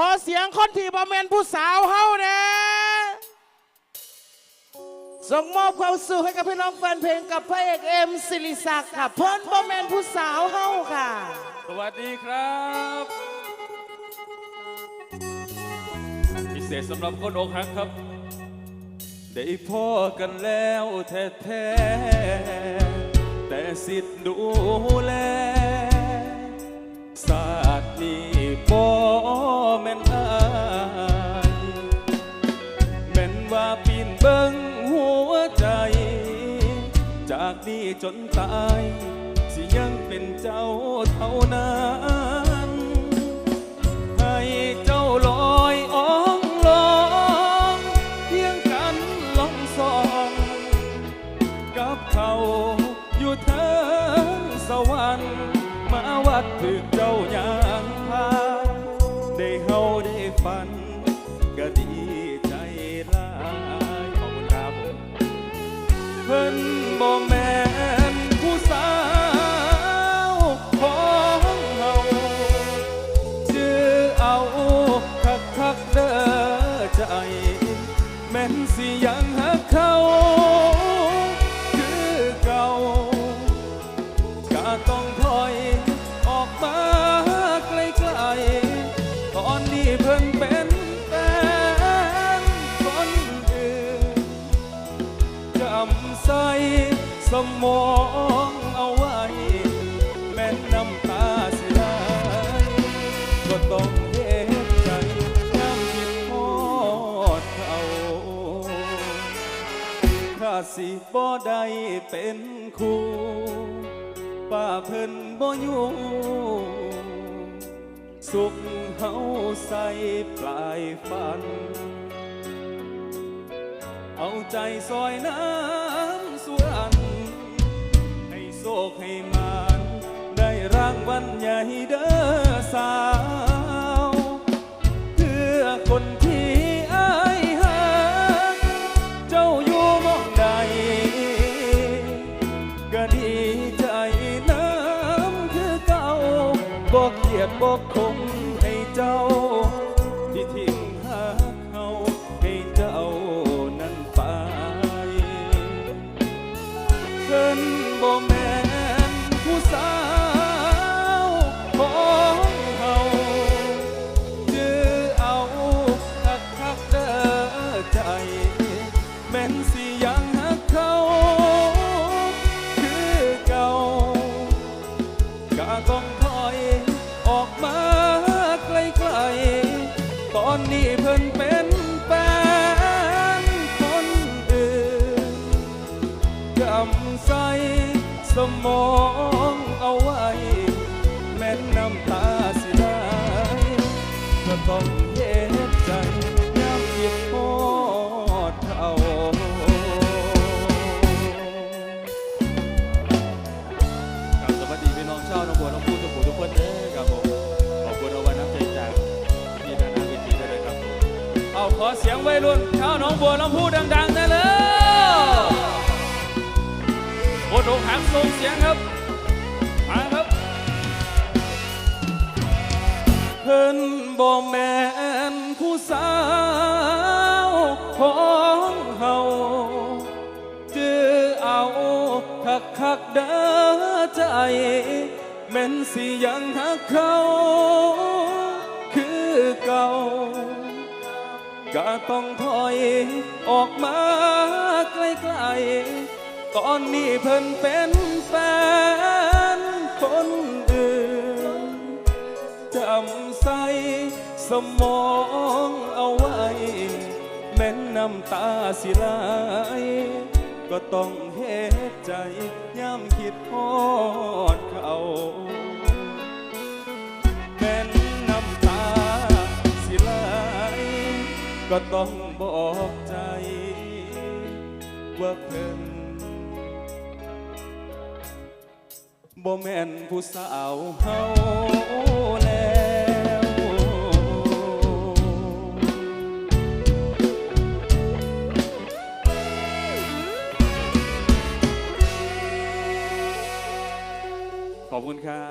ขอเสียงคนที่บ่แม่นผู้สาวเฮาแน่ส่งมอบความสุขให้กับพี่น้องแฟนเพลงกับพระเอกเอ็มศิริศักดิ์ค่ะเพิ่นบ่แม่นผู้สาวเฮาค่ะ สวัสดีครับ พิเศษสำหรับคนอกหักครับ ได้พ่อกันแล้วแท้ๆแต่สิทธิ์ดูแลากนี้จนตาย สิยังเป็นเจ้าเท่านั้นให้เจ้าลอยอ้องลองเพียงกันลองสอง กับเขาอยู่เทิงสวรรค์มาวัดถึกเจ้าอย่างพาได้เฮาได้ฝันก็ดีใจลายขอบคุณครับผมเพิ่นบ่แม่ สมองเอาไว้ แม่นน้ำตาสียดายก็ต้องเฮ็ดใจย้ำคิดทอดเขาถ้าสิบ่ได้เป็นคู่ป้าเพิ่นบ่อยู่สุขเฮาใส่ปลายฝัน เอาใจซอยน้ำสวน โศกให้มานได้รางวัลใหญ่เด้อสาว เพื่อคนที่อายหาเจ้าอยู่มองใด ก็ดีใจน้ำคือเก่าบอกเกียดบอกคงให้เจ้า ที่ทิ้งหาเขาให้เจ้านั้นไปเพิ่นบ่แม่ ก็ต้องถอยออกมาไกลๆ ตอนนี้เพิ่นเป็นแฟนคนอื่นจำใส่สมองเอาไว้ แม่นน้ำตาสิได้ก็ต้องเย็ดใจ ขอเสียงวัยรุ่นชาวหนองบัวน้องพูดังๆได้เลยโอ้โหหังส่งเสียงครับ มาครับ เพิ่นบ่แม่นผู้สาวของเฮาจือเอาคักคักเด้อใจแม่นสิยังหักเขาคือเก่า ก็ต้องถอยออกมาไกลๆ ตอนนี้เพิ่นเป็นแฟนคนอื่น จำใส่สมองเอาไว้ แม้นน้ำตาสิไหลก็ต้องเฮ็ดใจย่ำคิดทอดเขา ก็ต้องบอกใจว่าเพิ่นบ่แม่นผู้สาวเฮาแล้วขอบคุณครับ